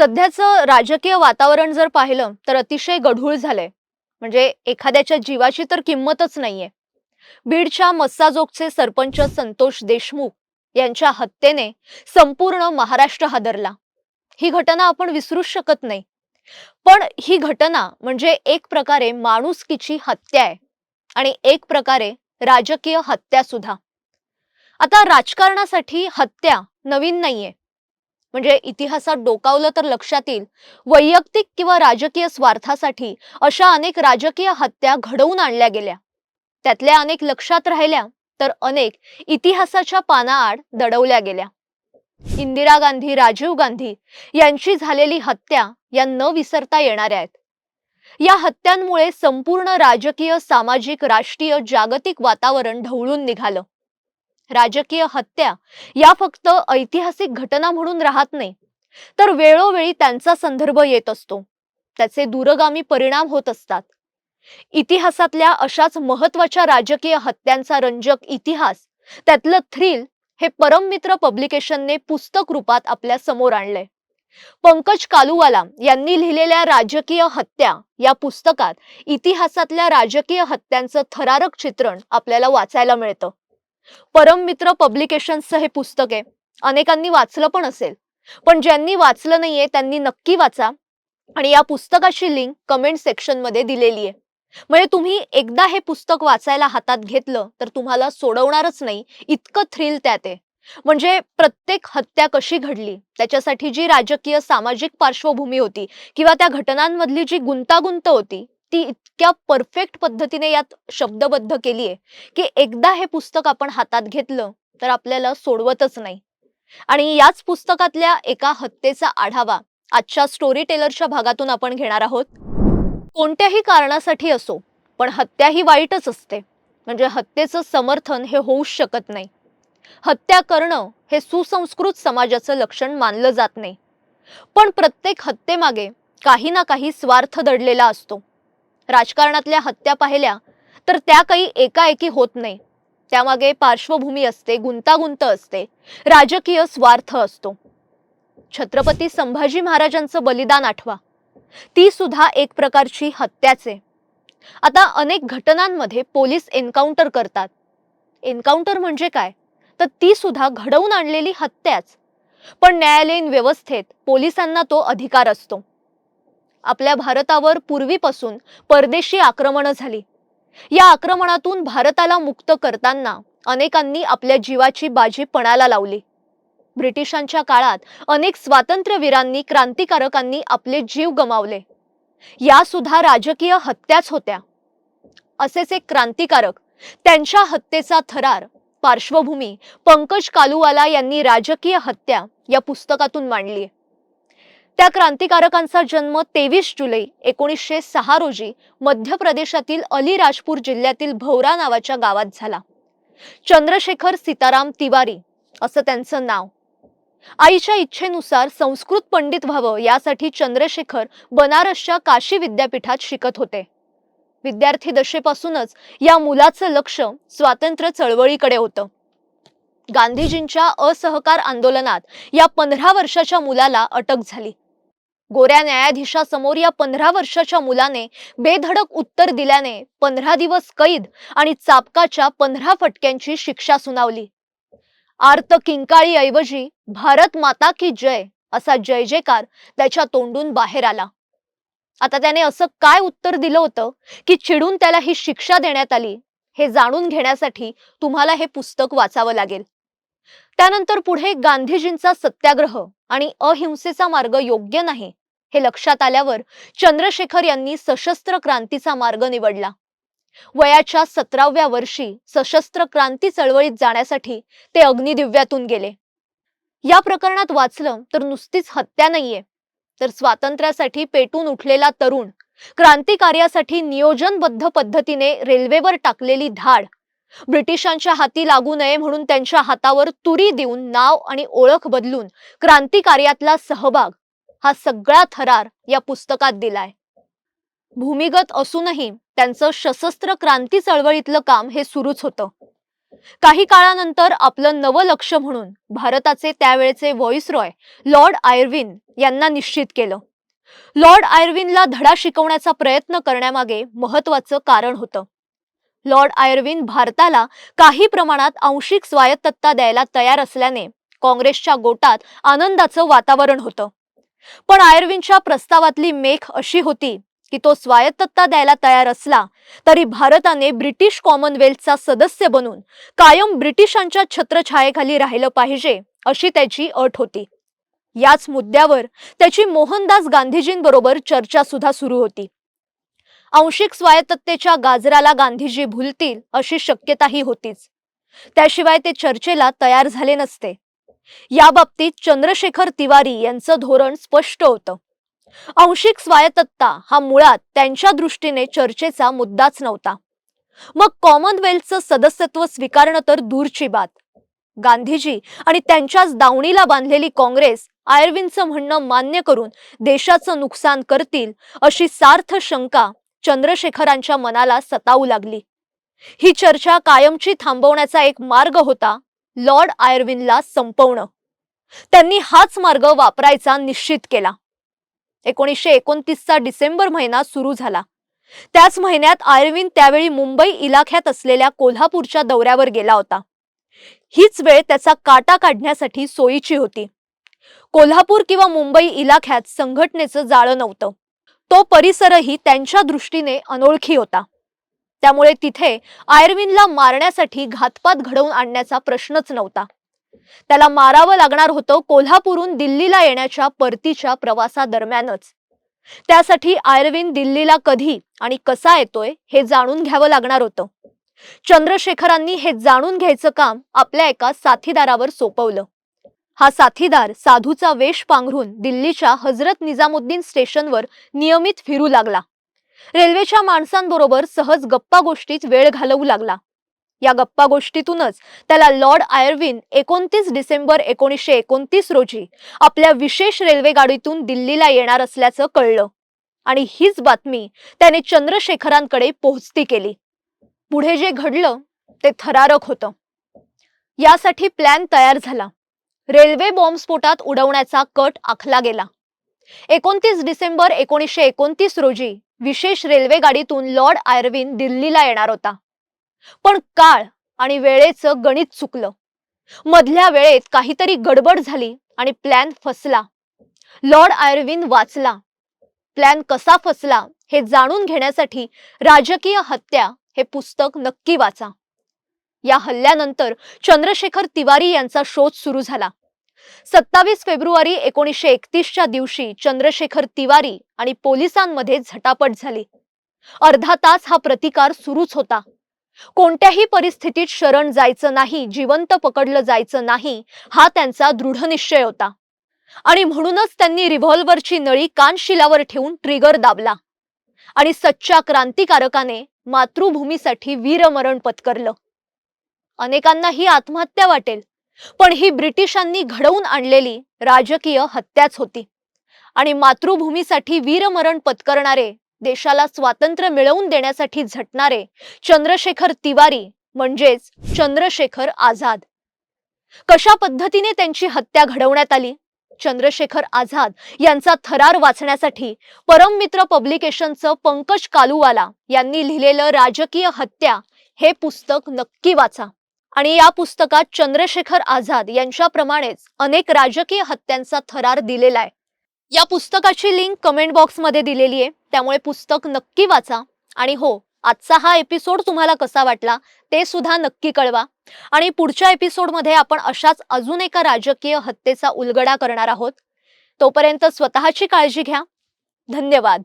सध्याचं राजकीय वातावरण जर पाहिलं तर अतिशय गढूळ झालंय. म्हणजे एखाद्याच्या जीवाची तर किंमतच नाहीये. बीडच्या मस्साजोगचे सरपंच संतोष देशमुख यांच्या हत्येने संपूर्ण महाराष्ट्र हादरला. ही घटना आपण विसरूच शकत नाही. पण ही घटना म्हणजे एक प्रकारे माणुसकीची हत्या आहे आणि एक प्रकारे राजकीय हत्या सुद्धा. आता राजकारणासाठी हत्या नवीन नाहीये. म्हणजे इतिहासात डोकावलं तर लक्षात येईल. वैयक्तिक किंवा राजकीय स्वार्थासाठी अशा अनेक राजकीय हत्या घडवून आणल्या गेल्या. त्यातल्या अनेक लक्षात राहिल्या तर अनेक इतिहासाच्या पानाआड दडवल्या गेल्या. इंदिरा गांधी राजीव गांधी यांची झालेली हत्या या न विसरता येणाऱ्या आहेत. या हत्यांमुळे संपूर्ण राजकीय सामाजिक राष्ट्रीय जागतिक वातावरण ढवळून निघालं. राजकीय हत्या या फक्त ऐतिहासिक घटना म्हणून राहत नाही. तर वेळोवेळी त्यांचा संदर्भ येत असतो. त्याचे दूरगामी परिणाम होत असतात. इतिहासातल्या अशाच महत्त्वाच्या राजकीय हत्यांचा रंजक इतिहास त्यातलं थ्रिल हे परममित्र पब्लिकेशनने पुस्तक रूपात आपल्यासमोर आणलंय. पंकज कालुवाला यांनी लिहिलेल्या राजकीय हत्या या पुस्तकात इतिहासातल्या राजकीय हत्यांचं थरारक चित्रण आपल्याला वाचायला मिळतं. परममित्र पब्लिकेशन्सचं हे पुस्तक आहे. अनेकांनी वाचलं पण असेल. पण ज्यांनी वाचलं नाहीये त्यांनी नक्की वाचा. आणि या पुस्तकाची लिंक कमेंट सेक्शनमध्ये दिलेली आहे. म्हणजे तुम्ही एकदा हे पुस्तक वाचायला हातात घेतलं तर तुम्हाला सोडवणारच नाही. इतकं थ्रिल त्यात आहे. म्हणजे प्रत्येक हत्या कशी घडली त्याच्यासाठी जी राजकीय सामाजिक पार्श्वभूमी होती किंवा त्या घटनांमधली जी गुंतागुंत होती ती इतक्या परफेक्ट पद्धतीने यात शब्दबद्ध केली आहे की एकदा हे पुस्तक आपण हातात घेतलं तर आपल्याला सोडवतच नाही. आणि याच पुस्तकातल्या एका हत्येचा आढावा आजच्या स्टोरी टेलरच्या भागातून आपण घेणार आहोत. कोणत्याही कारणासाठी असो पण हत्या ही वाईटच असते. म्हणजे हत्येचं समर्थन हे होऊच शकत नाही. हत्या करणं हे सुसंस्कृत समाजाचं लक्षण मानलं जात नाही. पण प्रत्येक हत्येमागे काही ना काही स्वार्थ दडलेला असतो. राजकारणातल्या हत्या पाहिल्या तर त्या काही एकाएकी होत नाही. त्यामागे पार्श्वभूमी असते गुंतागुंत असते राजकीय स्वार्थ असतो. छत्रपती संभाजी महाराजांचं बलिदान आठवा. ती सुद्धा एक प्रकारची हत्याचे. आता अनेक घटनांमध्ये पोलीस एन्काउंटर करतात. एन्काउंटर म्हणजे काय? तर ती सुद्धा घडवून आणलेली हत्याच. पण न्यायालयीन व्यवस्थेत पोलिसांना तो अधिकार असतो. आपल्या भारतावर पूर्वीपासून परदेशी आक्रमणं झाली. या आक्रमणातून भारताला मुक्त करताना अनेकांनी आपल्या जीवाची बाजी पणाला लावली. ब्रिटिशांच्या काळात अनेक स्वातंत्र्यवीरांनी क्रांतिकारकांनी आपले जीव गमावले. या सुद्धा राजकीय हत्याच होत्या. असेच एक क्रांतिकारक त्यांच्या हत्येचा थरार पार्श्वभूमी पंकज कालुवाला यांनी राजकीय हत्या या पुस्तकातून मांडली त्या क्रांतिकारकांचा जन्म तेवीस जुलै एकोणीसशे सहा रोजी मध्य प्रदेशातील अलीराजपूर जिल्ह्यातील भौरा नावाच्या गावात झाला. चंद्रशेखर सीताराम तिवारी असं त्यांचं नाव. आईच्या इच्छेनुसार संस्कृत पंडित व्हावं यासाठी चंद्रशेखर बनारसच्या काशी विद्यापीठात शिकत होते. विद्यार्थी दशेपासूनच या मुलाचं लक्ष स्वातंत्र्य चळवळीकडे होतं. गांधीजींच्या असहकार आंदोलनात या पंधरा वर्षाच्या मुलाला अटक झाली. गोऱ्या न्यायाधीशासमोर या पंधरा वर्षाच्या मुलाने बेधडक उत्तर दिल्याने पंधरा दिवस कैद आणि चापकाच्या पंधरा फटक्यांची शिक्षा सुनावली. आर्त किंकाळी ऐवजी भारत माता की जय असा जय जयकार त्याच्या तोंडून बाहेर आला. आता त्याने असं काय उत्तर दिलं होतं की चिडून त्याला ही शिक्षा देण्यात आली हे जाणून घेण्यासाठी तुम्हाला हे पुस्तक वाचावं लागेल. त्यानंतर पुढे गांधीजींचा सत्याग्रह आणि अहिंसेचा मार्ग योग्य नाही हे लक्षात आल्यावर चंद्रशेखर यांनी सशस्त्र क्रांतीचा मार्ग निवडला. वयाच्या सतराव्या वर्षी सशस्त्र क्रांती चळवळीत जाण्यासाठी ते अग्निदिव्यातून गेले. या प्रकरणात वाचलं तर नुसतीच हत्या नाहीये. तर स्वातंत्र्यासाठी पेटून उठलेला तरुण क्रांतिकार्यासाठी नियोजनबद्ध पद्धतीने रेल्वेवर टाकलेली धाड. ब्रिटिशांच्या हाती लागू नये म्हणून त्यांच्या हातावर तुरी देऊन नाव आणि ओळख बदलून क्रांतिकार्यातला सहभाग हा सगळा थरार या पुस्तकात दिलाय. भूमिगत असूनही त्यांचं सशस्त्र क्रांती चळवळीतलं काम हे सुरूच होतं. काही काळानंतर आपलं नवं लक्ष म्हणून भारताचे त्यावेळेचे व्हॉइसरॉय लॉर्ड आयर्विन यांना निश्चित केलं. लॉर्ड आयर्विनला धडा शिकवण्याचा प्रयत्न करण्यामागे महत्वाचं कारण होतं. लॉर्ड आयर्विन भारताला काही प्रमाणात आंशिक स्वायत्तता द्यायला तयार असल्याने काँग्रेसच्या गोटात आनंदाचं वातावरण होतं. पण आयर्विनच्या प्रस्तावातली मेख अशी होती की तो स्वायत्तता द्यायला तयार असला तरी भारताने ब्रिटिश कॉमनवेल्थचा सदस्य बनून कायम ब्रिटिशांच्या छत्रछायेखाली राहिलं पाहिजे अशी त्याची अट होती. याच मुद्द्यावर त्याची मोहनदास गांधीजींबरोबर चर्चा सुद्धा सुरू होती. आंशिक स्वायत्ततेच्या गाजराला गांधीजी भुलतील अशी शक्यताही होतीच. त्याशिवाय ते चर्चेला तयार झाले नसते. या बाबतीत चंद्रशेखर तिवारी यांचं धोरण स्पष्ट होतं. आंशिक स्वायत्तता हा मुळात त्यांच्या दृष्टीने चर्चेचा मुद्दाच नव्हता. मग कॉमनवेल्थचं सदस्यत्व स्वीकारणं तर दूरची बात. गांधीजी आणि त्यांच्याच दावणीला बांधलेली काँग्रेस आयर्विनचं म्हणणं मान्य करून देशाचं नुकसान करतील अशी सार्थ शंका चंद्रशेखरांच्या मनाला सतावू लागली. ही चर्चा कायमची थांबवण्याचा एक मार्ग होता लॉर्ड आयर्विनला संपवणं. त्यांनी हाच मार्ग वापरायचा निश्चित केला. एकोणीसशे एकोणतीसचा डिसेंबर महिना सुरू झाला. त्याच महिन्यात आयर्विन त्यावेळी मुंबई इलाख्यात असलेल्या कोल्हापूरच्या दौऱ्यावर गेला होता. हीच वेळ त्याचा काटा काढण्यासाठी सोयीची होती. कोल्हापूर किंवा मुंबई इलाख्यात संघटनेचं जाळं नव्हतं. तो परिसरही त्यांच्या दृष्टीने अनोळखी होता. त्यामुळे तिथे आयर्विनला मारण्यासाठी घातपात घडवून आणण्याचा प्रश्नच नव्हता. त्याला मारावं लागणार होतं कोल्हापूरहून दिल्लीला येण्याच्या परतीच्या प्रवासादरम्यानच. त्यासाठी आयर्विन दिल्लीला कधी आणि कसा येतोय हे जाणून घ्यावं लागणार होतं. चंद्रशेखरांनी हे जाणून घ्यायचं काम आपल्या एका साथीदारावर सोपवलं. हा साथीदार साधूचा वेश पांघरून दिल्लीच्या हजरत निजामुद्दीन स्टेशनवर नियमित फिरू लागला. रेल्वेच्या माणसांबरोबर सहज गप्पा गोष्टीत वेळ घालवू लागला. या गप्पा गोष्टीतूनच त्याला लॉर्ड आयर्विन एकोणतीस डिसेंबर एकोणीसशे एकोणतीस रोजी आपल्या विशेष रेल्वे गाडीतून दिल्लीला येणार असल्याचं कळलं. आणि हीच बातमी त्याने चंद्रशेखरांकडे पोहोचती केली. पुढे जे घडलं ते थरारक होतं. यासाठी प्लॅन तयार झाला. रेल्वे बॉम्बस्फोटात उडवण्याचा कट आखला गेला. एकोणतीस डिसेंबर एकोणीसशे एकोणतीस रोजी विशेष रेल्वे गाडीतून लॉर्ड आयर्विन दिल्लीला येणार होता. पण काळ आणि वेळेचं गणित चुकलं. मधल्या वेळेत काहीतरी गडबड झाली आणि प्लॅन फसला. लॉर्ड आयर्विन वाचला. प्लॅन कसा फसला हे जाणून घेण्यासाठी राजकीय हत्या हे पुस्तक नक्की वाचा. या हल्ल्यानंतर चंद्रशेखर तिवारी यांचा शोध सुरू झाला. सत्तावीस फेब्रुवारी एकोणीसशे एकतीसच्या दिवशी चंद्रशेखर तिवारी आणि पोलिसांमध्ये झटापट झाली. अर्धा तास हा प्रतिकार सुरूच होता. कोणत्याही परिस्थितीत शरण जायचं नाही जिवंत पकडलं जायचं नाही हा त्यांचा दृढ निश्चय होता. आणि म्हणूनच त्यांनी रिव्हॉल्व्हरची नळी कानशिलावर ठेवून ट्रिगर दाबला. आणि सच्च्या क्रांतिकारकाने मातृभूमीसाठी वीरमरण पत्करलं. अनेकांना ही आत्महत्या वाटेल. पण ही ब्रिटिशांनी घडवून आणलेली राजकीय हत्याच होती. आणि मातृभूमीसाठी वीरमरण पत्करणारे देशाला स्वातंत्र्य मिळवून देण्यासाठी झटणारे चंद्रशेखर तिवारी म्हणजेच चंद्रशेखर आझाद. कशा पद्धतीने त्यांची हत्या घडवण्यात आली? चंद्रशेखर आझाद यांचा थरार वाचण्यासाठी परममित्र पब्लिकेशनचं पंकज कालुवाला यांनी लिहिलेलं राजकीय हत्या हे पुस्तक नक्की वाचा. आणि या पुस्तकात चंद्रशेखर आझाद यांच्याप्रमाणेच अनेक राजकीय हत्यांचा थरार दिलेला आहे. या पुस्तकाची लिंक कमेंट बॉक्समध्ये दिलेली आहे. त्यामुळे पुस्तक नक्की वाचा. आणि हो आजचा हा एपिसोड तुम्हाला कसा वाटला ते सुद्धा नक्की कळवा. आणि पुढच्या एपिसोडमध्ये आपण अशाच अजून एका राजकीय हत्येचा उलगडा करणार आहोत. तोपर्यंत स्वतःची काळजी घ्या. धन्यवाद.